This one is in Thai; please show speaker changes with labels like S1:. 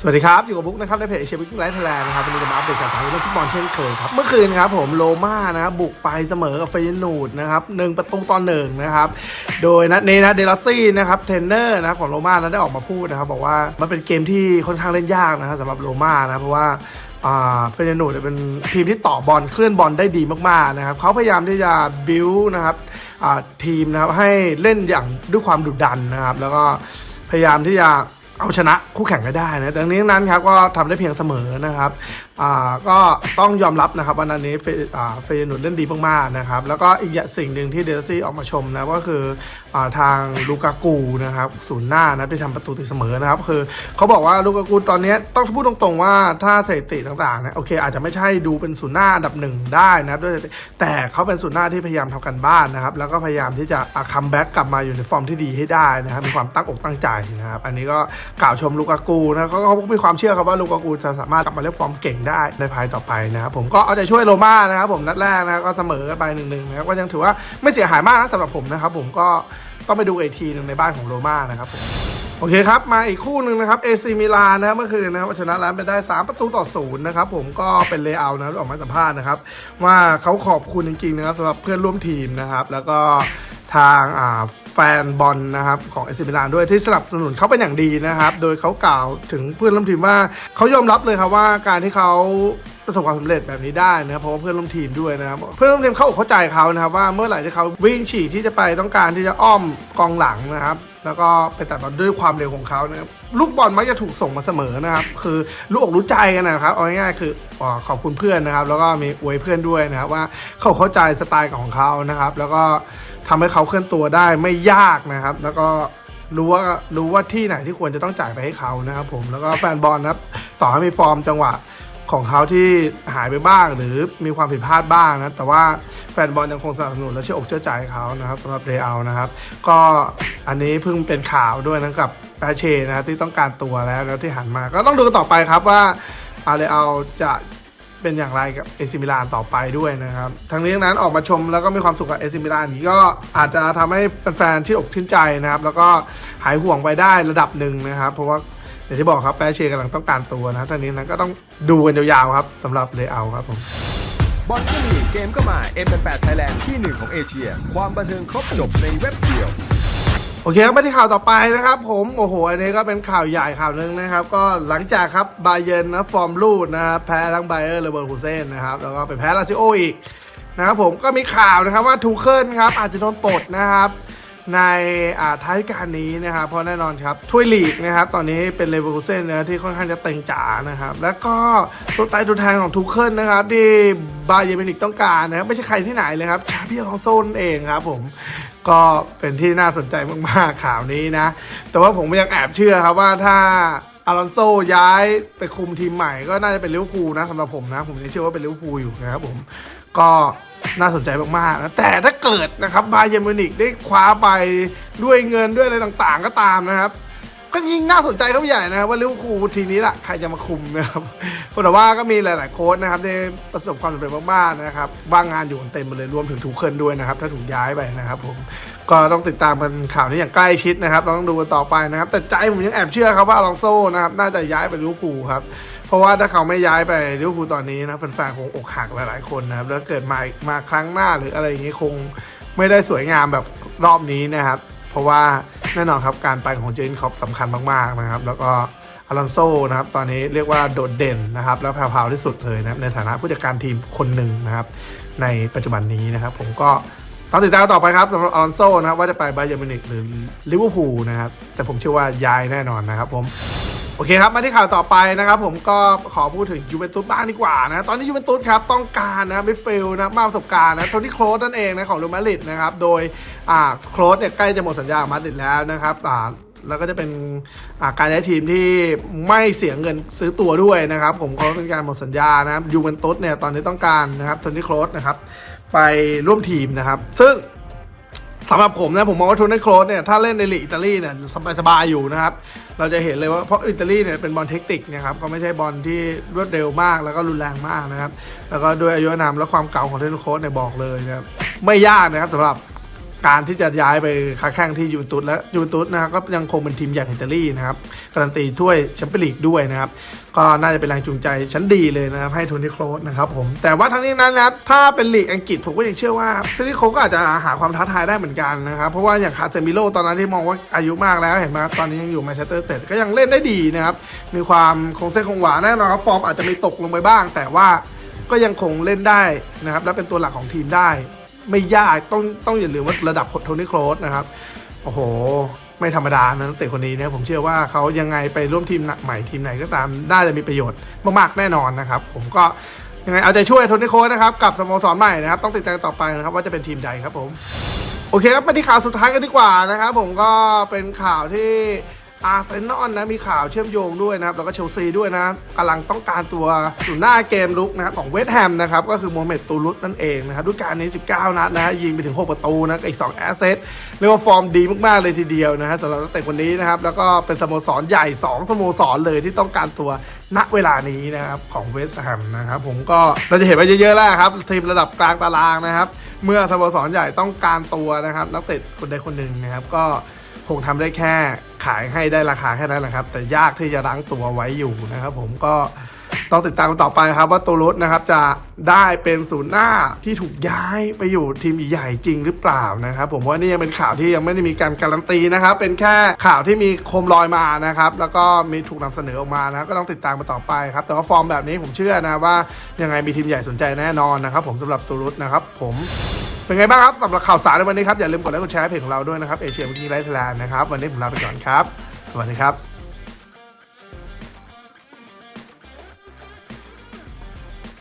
S1: สวัสดีครับ อยู่กับบุ๊กนะครับในเพจเชียร์บุ๊กไลฟ์ไทยแลนด์นะครับวันนี้จะมาอัปเดตข่าวสารเรื่องฟุตบอลเช่นเคยครับ เมื่อคืนครับผมโรม่านะครับบุกไปเสมอกับเฟยนูดนะครับหนึ่งประตูต่อหนึ่งนะครับ โดยนัดนี้นะเดลซี่นะครับเทรนเนอร์นะของโรม่านั้นได้ออกมาพูดนะครับบอกว่ามันเป็นเกมที่ค่อนข้างเล่นยากนะครับสำหรับโรม่านะเพราะว่าเฟยนูดเป็นทีมที่ต่อบอลเคลื่อนบอลได้ดีมากๆนะครับเขาพยายามที่จะบิวนะครับทีมนะครับให้เล่นอย่างด้วยความดุดันนะครับแล้วก็พยายามที่จะ เอาชนะคู่แข่งให้ได้นะดังนี้นั้นครับก็ทำได้เพียงเสมอนะครับอ่าก็ต้องยอมรับนะครับวันนี้เฟอฟยนูดเล่นดีมากๆนะครับแล้วก็อีกอย่างสิ่งหนึ่งที่เดลซี่ออกมาชมนะก็คืออาทางลูกากูนะครับศูนย์หน้านะที่ทำประตูตีเสมอนะครับคือเขาบอกว่าลูกากูตอนนี้ต้องพูดตรงๆว่าถ้าสถิติต่างๆนะโอเค อาจจะไม่ใช่ดูเป็นศูนย์หน้าอันดับหนึ่งได้นะครับด้วยแต่เขาเป็นศูนย์หน้าที่พยายามทำกันบ้านนะครับแล้วก็พยายามที่จะคัมแบ็กกลับมาอยู่ในฟอร์มที่ดีให้ได้นะครับมีความตั้งอกตั้งใจนะครับอันนี้ก็กล่าวชมลูกากูนะเขาเขามีความเชื่อครับว่าลูกากูจะสามารถกลับมาเล่นฟอร์มเก่งได้ในภายต่อไปนะครับผมก็เอาใจช่วยโรม่านะครับผมนัดแรกนะก็เสมอกันไปหนึ่งหนึ่งนะครับก็ยังถือว่าไม่เสียหายมากนะสำหรับผมนะครับผมก็ต้องไปดูอีกทีหนึ่งในบ้านของโรม่านะครับผมโอเคครับ มาอีกคู่หนึ่งนะครับเอซีมิลานนะครับเมื่อคืนนะครับชนะร้านไปได้ 3 ประตูต่อศูนย์นะครับผมก็เป็นเลเยอร์นะออกมาสัมภาษณ์นะครับ ว่าเขาขอบคุณจริงๆนะครับสำหรับเพื่อนร่วมทีมนะครับ แล้วก็ ทางแฟนบอลนะครับของเอซิมิลานด้วยที่สนับสนุนเขาเป็นอย่างดีนะครับ โดยเขากล่าวถึงเพื่อนร่วมทีมว่าเขายอมรับเลยครับว่าการที่เขา ประสบความสำเร็จแบบนี้ได้นะครับเพราะว่าเพื่อนร่วมทีมด้วยนะครับเพื่อนร่วมทีมเข้าอกเข้าใจเขานะครับว่าเมื่อไหร่ที่เขาวิ่งฉีกที่จะไปต้องการที่จะอ้อมกองหลังนะครับแล้วก็ไปตัดบอลด้วยความเร็วของเขานะครับลูกบอลมักจะถูกส่งมาเสมอนะครับ คือรู้อกรู้ใจกันนะครับเอาง่ายๆคืออขอบคุณเพื่อนนะครับ แล้วก็มีอวยเพื่อนด้วยนะครับว่าเขาเข้าใจสไตล์ของเขานะครับ แล้วก็ทำให้เขาเคลื่อนตัวได้ไม่ยากนะครับ แล้วก็รู้ว่ารู้ว่าที่ไหนที่ควรจะต้องจ่ายไปให้เขานะครับ ผมแล้วก็แฟนบอลนะครับต่อให้มีฟอร์มจังหวะ ของเขาที่หายไปบ้างหรือมีความผิดพลาดบ้างนะ แต่ว่าแฟนบอลยังคงสนับสนุนและเชื่ออกเชื่อใจเขานะครับสำหรับเรอัลนะครับ ก็อันนี้เพิ่งเป็นข่าวด้วยนะกับแปเชนะที่ต้องการตัวแล้วแล้วที่หันมา ก็ต้องดูกันต่อไปครับว่าอาเรอัลจะเป็นอย่างไรกับเอซิมิลานต่อไปด้วยนะครับทั้งนี้ทั้งนั้นออกมาชมแล้วก็มีความสุขกับเอซิมิลานนี้ก็อาจจะทำให้แฟนๆที่อกชื่นใจนะครับ แล้วก็หายห่วงไปได้ระดับหนึ่งนะครับ เพราะว่า อย่างที่บอกครับแปเชกำลังต้องการตัวนะครับท่านี้นั้นก็ต้องดูกันยาวๆครับสำหรับเลเยอร์ครับผม
S2: บอลก็มีเกมก็มา M88 Thailand ที่หนึ่งของเอเชีย ความบันเทิงครบจบในเว็บเดียว
S1: โอเคครับมาที่ข่าวต่อไปนะครับผม โอ้โห อันนี้ก็เป็นข่าวใหญ่ข่าวหนึ่งนะครับ ก็หลังจากครับบาเยร์นนะฟอร์มลูดนะครับแพ้ทั้งไบเออร์เลเวอร์คูเซ่นนะครับ แล้วก็ไปแพ้ลาซิโออีกนะครับผมก็มีข่าวนะครับว่าทูเคิลครับอาจจะโดนปลดนะครับ ในท้ายการนี้นะครับเพราะแน่นอนครับถ้วยลีกนะครับตอนนี้เป็นเลเวอร์คูเซ่นนะที่ค่อนข้างจะเต็งจ๋านะครับแล้วก็ตัวตายตัวแทนของทูเคิลนะครับที่บาเยร์นมินิกต้องการนะครับไม่ใช่ใครที่ไหนเลยครับชาบิอลองโซนนเองครับผมก็เป็นที่น่าสนใจมากๆข่าวนี้นะ แต่ว่าผมยังแอบเชื่อครับว่าถ้าอารอนโซย้ายไปคุมทีมใหม่ก็น่าจะเป็นลิเวอร์พูลนะสำหรับผมนะ ผมยังเชื่อว่าเป็นลิเวอร์พูลอยู่นะครับผมก็ น่าสนใจมากๆนะแต่ถ้าเกิดนะครับบาเยร์มิวนิกได้คว้าไปด้วยเงินด้วยอะไรต่างๆ ก็ตามนะครับก็ยิ่งน่าสนใจเข้าไปใหญ่นะครับว่าลิเวอร์พูลทีนี้แหละใครจะมาคุมนะครับเพราะแต่ว่าก็มีหลาย ๆ โค้ชนะครับที่ประสบความสำเร็จมากๆนะครับว่างงานอยู่กันเต็มไปเลยรวมถึงถูกเคิลด้วยนะครับ ถ้าถูกย้ายไปนะครับผมก็ต้องติดตามกันข่าวนี้อย่างใกล้ชิดนะครับต้องดูกันต่อไปนะครับ แต่ใจผมยังแอบเชื่อครับว่าอลองโซ่นะครับน่าจะย้ายไปลิเวอร์พูลครับ เพราะว่าถ้าเขาไม่ย้ายไปลิเวอร์พูลตอนนี้นะแฟนๆคงอกหักหลายๆคนนะครับแล้วเกิดมามาครั้งหน้าหรืออะไรอย่างนี้คงไม่ได้สวยงามแบบรอบนี้นะครับ เพราะว่าแน่นอนครับการไปของเจนคอปสำคัญมากๆนะครับ แล้วก็อลอนโซนะครับตอนนี้เรียกว่าโดดเด่นนะครับ แล้วแพรวๆที่สุดเลยนะในฐานะผู้จัดการทีมคนหนึ่งนะครับ ในปัจจุบันนี้นะครับ ผมก็ต้องติดตามต่อไปครับสำหรับอลอนโซนะครับว่าจะไปไบาเยอร์มิวนิกหรือลิเวอร์พูลนะครับ แต่ผมเชื่อว่าย้ายแน่นอนนะครับผม โอเคครับ มาที่ข่าวต่อไปนะครับผมก็ขอพูดถึงยูเวนตุสบ้างดีกว่านะตอนนี้ยูเวนตุสครับต้องการนะมิดฟิลด์นะมากประสบการณ์นะโทนี่โครสนั่นเองนะของเรอัลมาดริดนะครับโดยอ่าโครสเนี่ยใกล้จะหมดสัญญากับมาดริดแล้วนะครับอ่าแล้วก็จะเป็นาการย้ทีมที่ไม่เสียเงินซื้อตัวด้วยนะครับ ผมเขาเป็นการหมดสัญญานะครับยูเวนตุสเนี่ยตอนนี้ต้องการนะครับโทนี่โครสนะครับไปร่วมทีมนะครับ ซึ่ง สำหรับผมนะผมมองว่าทูนเนโครสเนี่ยถ้าเล่นในลีกอิตาลีเนี่ยสบายๆอยู่นะครับ เราจะเห็นเลยว่าเพราะอิตาลีเนี่ยเป็นบอลเทคนิคนะครับเขาไม่ใช่บอลที่รวดเร็วมากแล้วก็รุนแรงมากนะครับ แล้วก็ด้วยอายุนามและความเก่าของทูนเนโครสเนี่ยบอกเลยนะครับไม่ยากนะครับสำหรับ การที่จะย้ายไปค้าแข่งที่ยูเวนตุสและยูเวนตุสนะครับก็ยังคงเป็นทีมใหญ่ของอิตาลีนะครับการันตีถ้วยแชมเปี้ยนลีกด้วยนะครับก็น่าจะเป็นแรงจูงใจชั้นดีเลยนะครับให้โทนี่โครสนะครับผมแต่ว่าทั้งนี้นั้นนะครับถ้าเป็นลีกอังกฤษผมก็ยังเชื่อว่าโทนี่โครสก็อาจจะหาความท้าทายได้เหมือนกันนะครับเพราะว่าอย่างคาเซมิโลตอนนั้นที่มองว่าอายุมากแล้วเห็นไหมครับตอนนี้ยังอยู่แมนเชสเตอร์เตดก็ยังเล่นได้ดีนะครับมีความคงเส้นคงหวาแน่นอนครับฟอร์มอาจจะมีตกลงไปบ้าง แต่ว่าก็ยังคงเล่นได้นะครับและเป็นตัวหลักของทีมได้ ไม่ยากต้องต้องอย่าลืมว่าระดับโทนี่โครสนะครับ โอ้โห ไม่ธรรมดานะนักเตะคนนี้นะผมเชื่อว่าเขายังไงไปร่วมทีมหนักใหม่ทีมไหนก็ตามน่าจะมีประโยชน์มากๆแน่นอนนะครับ ผมก็ยังไงเอาใจช่วยโทนี่โค้ชนะครับกับสโมสรใหม่นะครับต้องติดตามต่อไปนะครับว่าจะเป็นทีมใดครับผมโอเคครับมาที่ข่าวสุดท้ายกันดีกว่านะครับผมก็เป็นข่าวที่ อาร์เซนอลนะมีข่าวเชื่อมโยงด้วยนะครับแล้วก็เชลซีด้วยนะกำลังต้องการตัวศูนหน้าเกมลุกนะครับของเวสต์แฮมนะครับก็คือโมเมดตูรุตนั่นเองนะครับด้วยการนี้ 19 นัดนะยิงไปถึง 6 ประตูนะอีก 2 แอสเซทเรียกว่าฟอร์มดีมากๆเลยทีเดียวนะฮะสำหรับนักเตะคนนี้นะครับแล้วก็เป็นสโมสรใหญ่ 2 สโมสรเลยที่ต้องการตัวณเวลานี้นะครับของเวสต์แฮมนะครับผมก็เราจะเห็นไว้เยอะๆแล้วครับทีมระดับกลางตารางนะครับเมื่อสโมสรใหญ่ต้องการตัวนะครับนักเตะคนใดคนหนึ่งนะครับก็ คงทำได้แค่ขายให้ได้ราคาแค่นั้นแหละครับ แต่ยากที่จะรั้งตัวไว้อยู่นะครับ ผมก็ต้องติดตามกันต่อไปครับว่าตัวรถนะครับจะได้เป็นศูนย์หน้าที่ถูกย้ายไปอยู่ทีมใหญ่ๆจริงหรือเปล่านะครับ ผมว่านี่ยังเป็นข่าวที่ยังไม่ได้มีการการันตีนะครับ เป็นแค่ข่าวที่มีโคมลอยมานะครับ แล้วก็มีถูกนำเสนอออกมานะก็ต้องติดตามมาต่อไปครับ แต่ว่าฟอร์มแบบนี้ผมเชื่อนะว่ายังไงมีทีมใหญ่สนใจแน่นอนนะครับ ผมสำหรับตัวรถนะครับ ผม เป็นไงบ้างครับสำหรับข่าวสารในวันนี้ครับอย่าลืมกดไลค์กดแชร์เพจของเราด้วยนะครับเอเชียวิกิไลฟ์แลนด์นะครับวันนี้ผมลาไปก่อนครับ สวัสดีครับ